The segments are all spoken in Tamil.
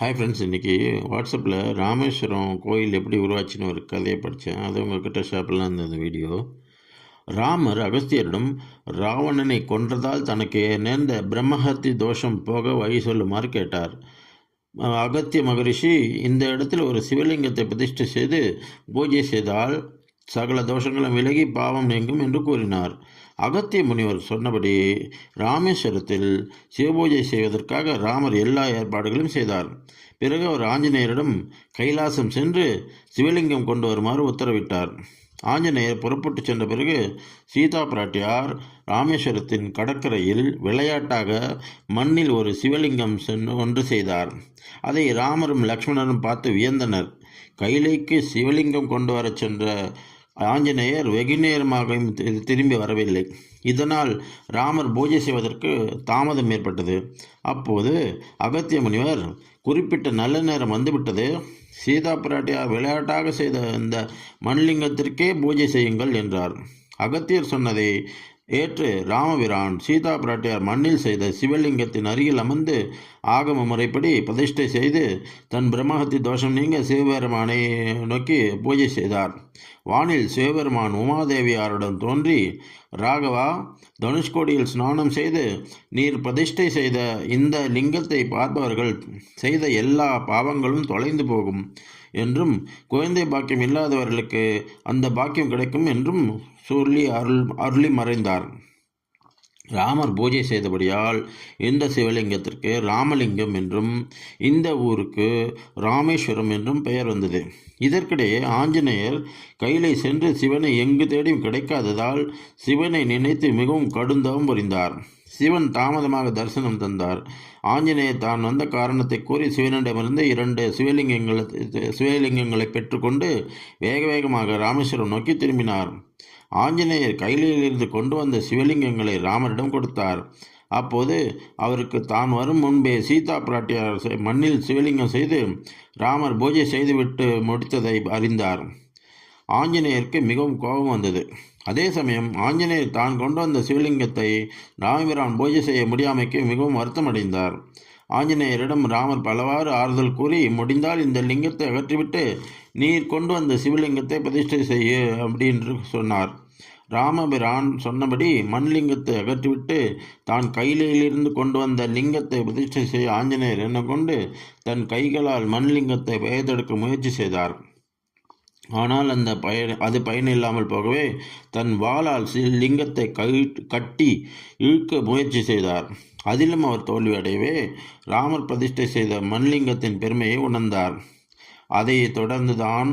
ஹாய் ஃப்ரெண்ட்ஸ் இன்றைக்கி வாட்ஸ்அப்பில் ராமேஸ்வரம் கோயில் எப்படி உருவாச்சுன்னு ஒரு கதையை படித்தேன். அது உங்கள்கிட்ட ஷாப்பில் இருந்த அந்த வீடியோ ராமர் அகஸ்தியரிடம் ராவணனை கொன்றதால் தனக்கு நேர்ந்த பிரம்மஹத்தி தோஷம் போக வழி சொல்லுமாறு கேட்டார். அகத்திய மகரிஷி இந்த இடத்துல ஒரு சிவலிங்கத்தை பிரதிஷ்டை செய்து பூஜை செய்தால் சகல தோஷங்களும் விலகி பாவம் நீங்கும் என்று கூறினார். அகத்திய முனிவர் சொன்னபடி ராமேஸ்வரத்தில் சிவபூஜை செய்வதற்காக ராமர் எல்லா ஏற்பாடுகளையும் செய்தார். பிறகு அவர் ஆஞ்சநேயரிடம் கைலாசம் சென்று சிவலிங்கம் கொண்டு வருமாறு உத்தரவிட்டார். ஆஞ்சநேயர் புறப்பட்டு சென்ற பிறகு சீதா பிராட்டியார் ராமேஸ்வரத்தின் கடற்கரையில் விளையாட்டாக மண்ணில் ஒரு சிவலிங்கம் சென்று ஒன்று செய்தார். அதை ராமரும் லக்ஷ்மணரும் பார்த்து வியந்தனர். கைலைக்கு சிவலிங்கம் கொண்டு வரச் சென்ற ஆஞ்சநேயர் வெகு நேரமாகவும் திரும்பி வரவில்லை. இதனால் ராமர் பூஜை செய்வதற்கு தாமதம் ஏற்பட்டது. அப்போது அகத்திய முனிவர் குறிப்பிட்ட நல்ல நேரம் வந்துவிட்டது. சீதா பிராட்டியார் விளையாட்டாக செய்த இந்த மண்லிங்கத்திற்கே பூஜை செய்யுங்கள் என்றார். அகத்தியர் சொன்னதை ஏற்று ராமபிரான் சீதா பிராட்டியார் மண்ணில் செய்த சிவலிங்கத்தின் அருகில் அமர்ந்து ஆகம முறைப்படி பிரதிஷ்டை செய்து தன் பிரம்மஹத்தி தோஷம் நீங்க சிவபெருமானை நோக்கி பூஜை செய்தார். வானில் சிவபெருமான் உமாதேவியாருடன் தோன்றி ராகவா தனுஷ்கோடியில் ஸ்நானம் செய்து நீர் பிரதிஷ்டை செய்த இந்த லிங்கத்தை பார்ப்பவர்கள் செய்த எல்லா பாவங்களும் தொலைந்து போகும் என்றும் குழந்தை பாக்கியம் இல்லாதவர்களுக்கு அந்த பாக்கியம் கிடைக்கும் என்றும் சொல்லி அருள் அருளி மறைந்தார். ராமர் பூஜை செய்தபடியால் இந்த சிவலிங்கத்திற்கு ராமலிங்கம் என்றும் இந்த ஊருக்கு ராமேஸ்வரம் என்றும் பெயர் வந்தது. இதற்கிடையே ஆஞ்சநேயர் கையிலை சென்று சிவனை எங்கு தேடியும் கிடைக்காததால் சிவனை நினைத்து மிகவும் கடுந்தவம் புரிந்தார். சிவன் தாமதமாக தரிசனம் தந்தார். ஆஞ்சநேயர் தான் வந்த காரணத்தை கூறி சிவனிடமிருந்து இரண்டு சிவலிங்கங்களை சிவலிங்கங்களை பெற்றுக்கொண்டு வேக வேகமாக ராமேஸ்வரம் நோக்கி திரும்பினார். ஆஞ்சநேயர் கையிலிருந்து கொண்டு வந்த சிவலிங்கங்களை ராமரிடம் கொடுத்தார். அப்போது அவருக்கு தான் வரும் முன்பே சீதா பிராட்டியார் மண்ணில் சிவலிங்கம் செய்து ராமர் பூஜை செய்துவிட்டு முடித்ததை அறிந்தார். ஆஞ்சநேயருக்கு மிகவும் கோபம் வந்தது. அதே சமயம் ஆஞ்சநேயர் தான் கொண்டு வந்த சிவலிங்கத்தை ராமபிரான் பூஜை செய்ய முடியாமைக்கு மிகவும் வருத்தமடைந்தார். ஆஞ்சநேயரிடம் ராமர் பலவாறு ஆறுதல் கூறி முடிந்தால் இந்த லிங்கத்தை அகற்றிவிட்டு நீர் கொண்டு வந்த சிவலிங்கத்தை பிரதிஷ்டை செய்ய அப்படின்னு சொன்னார். ராமபிரான் சொன்னபடி மண்லிங்கத்தை அகற்றிவிட்டு தான் கையிலிருந்து கொண்டு வந்த லிங்கத்தை பிரதிஷ்டை செய்ய ஆஞ்சநேயர் என்ன கொண்டு தன் கைகளால் மண்லிங்கத்தை பெயர்த்தெடுக்க முயற்சி செய்தார். ஆனால் அந்த பயன் அது பயனில்லாமல் போகவே தன் வாளால் லிங்கத்தை கை கட்டி இழுக்க முயற்சி செய்தார். அதிலும் அவர் தோல்வியடையவே ராமர் பிரதிஷ்டை செய்த மண்லிங்கத்தின் பெருமையை உணர்ந்தார். அதை தொடர்ந்து தான்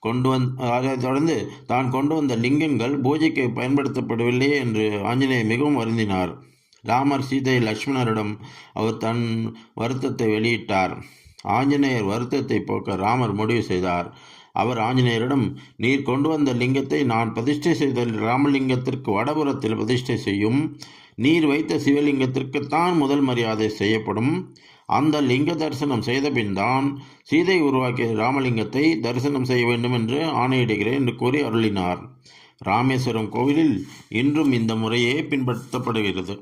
கொண்டு வந் அதைத் தொடர்ந்து தான் கொண்டு வந்த லிங்கங்கள் பூஜைக்கு பயன்படுத்தப்படவில்லை என்று ஆஞ்சநேயர் மிகவும் வருந்தினார். ராமர் சீதை லக்ஷ்மணரிடம் அவர் தன் வருத்தத்தை வெளியிட்டார். ஆஞ்சநேயர் வருத்தத்தை போக்க ராமர் முடிவு செய்தார். அவர் ஆஞ்சநேயரிடம் நீர் கொண்டு வந்த லிங்கத்தை நான் பிரதிஷ்டை செய்த ராமலிங்கத்திற்கு வடபுறத்தில் பிரதிஷ்டை செய்யும். நீர் வைத்த சிவலிங்கத்திற்குத்தான் முதல் மரியாதை செய்யப்படும். அந்த லிங்க தரிசனம் செய்த பின்தான் சீதை உருவாக்கிய ராமலிங்கத்தை தரிசனம் செய்ய வேண்டும் என்று ஆணையிடுகிறேன் என்று கூறி அருளினார். ராமேஸ்வரம் கோவிலில் இன்றும் இந்த முறையே பின்பற்றப்படுகிறது.